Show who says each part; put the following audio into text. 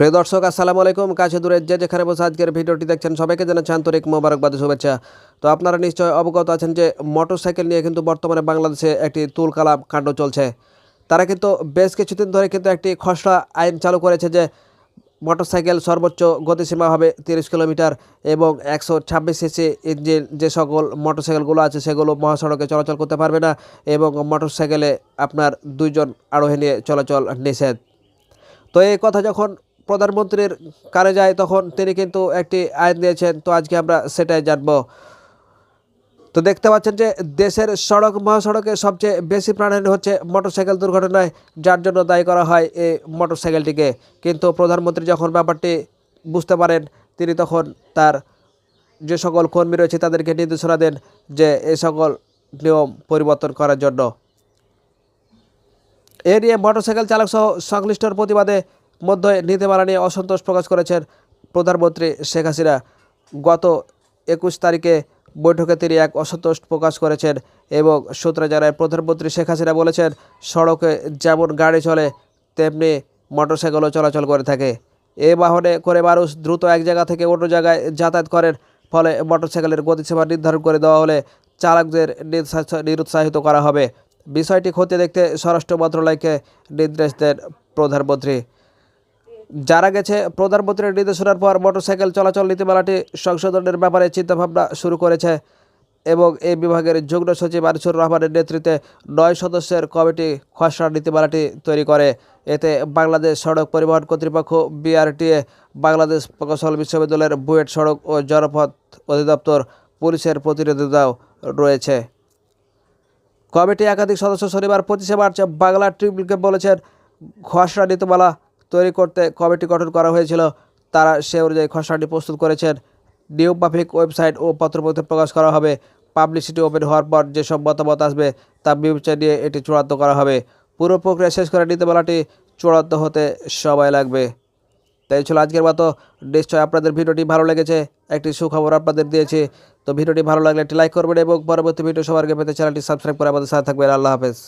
Speaker 1: প্রিয় দর্শক, আসসালামু আলাইকুম। কাছে দূরে যে যেখানে বসে আজকের ভিডিওটি দেখছেন, সবাইকে জানাচ্ছি আন্তরিক মোবারকবাদ শুভেচ্ছা। তো আপনারা নিশ্চয় অবগত আছেন যে মোটরসাইকেল নিয়ে কিন্তু বর্তমানে বাংলাদেশে একটি তুলকালাম কাণ্ড চলছে। তারা কিন্তু বেশ কিছুদিন ধরে কিন্তু একটি খসড়া আইন চালু করেছে যে মোটরসাইকেল সর্বোচ্চ গতিসীমা হবে তিরিশ কিলোমিটার এবং একশো ছাব্বিশ সিসি ইঞ্জিন যে সকল মোটরসাইকেলগুলো আছে, সেগুলো মহাসড়কে চলাচল করতে পারবে না এবং মোটরসাইকেলে আপনার দুইজন আরোহী নিয়ে চলাচল নিষেধ। তো এই কথা যখন প্রধানমন্ত্রীর কানে যায় তখন তিনি কিন্তু একটি আইন দিয়েছেন তো আজকে আমরা সেটাই জানব। তো দেখতে পাচ্ছেন যে দেশের সড়ক, মহাসড়কে সবচেয়ে বেশি প্রাণহানি হচ্ছে মোটরসাইকেল দুর্ঘটনায়, যার জন্য দায়ী করা হয় এই মোটরসাইকেলটিকে। কিন্তু প্রধানমন্ত্রী যখন ব্যাপারটি বুঝতে পারেন, তিনি তখন তার যে সকল কর্মী রয়েছে তাদেরকে নির্দেশনা দেন যে এই সকল নিয়ম পরিবর্তন করার জন্য। এ নিয়ে মোটরসাইকেল চালক সহ সংশ্লিষ্টর প্রতিবাদে মধ্যে নীতিমালা নিয়ে অসন্তোষ প্রকাশ করেছেন প্রধানমন্ত্রী শেখ হাসিনা। গত একুশ তারিখে বৈঠকে তিনি এক অসন্তোষ প্রকাশ করেছেন এবং সূত্রে জানায়, প্রধানমন্ত্রী শেখ হাসিনা বলেছেন, সড়কে যেমন গাড়ি চলে, তেমনি মোটরসাইকেলও চলাচল করে থাকে। এ বাহনে করে মানুষ দ্রুত এক জায়গা থেকে অন্য জায়গায় যাতায়াত করেন, ফলে মোটরসাইকেলের গতিসীমা নির্ধারণ করে দেওয়া হলে চালকদের নিরুৎসাহিত করা হবে। বিষয়টি খতিয়ে দেখতে স্বরাষ্ট্র মন্ত্রণালয়কে নির্দেশ দেন প্রধানমন্ত্রী। জানা গেছে প্রধানমন্ত্রীর নির্দেশনার পর মোটরসাইকেল চলাচল নীতিমালাটি সংশোধনের ব্যাপারে চিন্তাভাবনা শুরু করেছে এবং এই বিভাগের যুগ্ম সচিব আনিসুর রহমানের নেতৃত্বে নয় সদস্যের কমিটি খসড়া নীতিমালাটি তৈরি করে। এতে বাংলাদেশ সড়ক পরিবহন কর্তৃপক্ষ, বিআরটিএ, বাংলাদেশ প্রকৌশল বিশ্ববিদ্যালয়ের বুয়েট সড়ক ও জনপথ অধিদপ্তর, পুলিশের প্রতিনিধিতাও রয়েছে। কমিটি একাধিক সদস্য শনিবার পঁচিশে মার্চ বাংলা ট্রিবিউনকে বলেছেন, খসড়া নীতিমালা তৈরি করতে কমিটি গঠন করা হয়েছিল। তারা সে অনুযায়ী খসড়াটি প্রস্তুত করেছেন। নিয়মমাফিক ওয়েবসাইট ও পত্রপত্রে প্রকাশ করা হবে। পাবলিসিটি ওপেন হওয়ার পর যেসব মতামত আসবে, তা বিবেচনা নিয়ে এটি চূড়ান্ত করা হবে। পুরো প্রক্রিয়া শেষ করে নীতিমালাটি চূড়ান্ত হতে সময় লাগবে। তাই ছিল আজকের মতো। নিশ্চয় আপনাদের ভিডিওটি ভালো লেগেছে। একটি সুখবর আপনাদের দিয়েছি। তো ভিডিওটি ভালো লাগলে একটি লাইক করবেন এবং পরবর্তী ভিডিও সবার পেতে চ্যানেলটি সাবস্ক্রাইব করে আমাদের সাথে থাকবেন। আল্লাহ হাফেজ।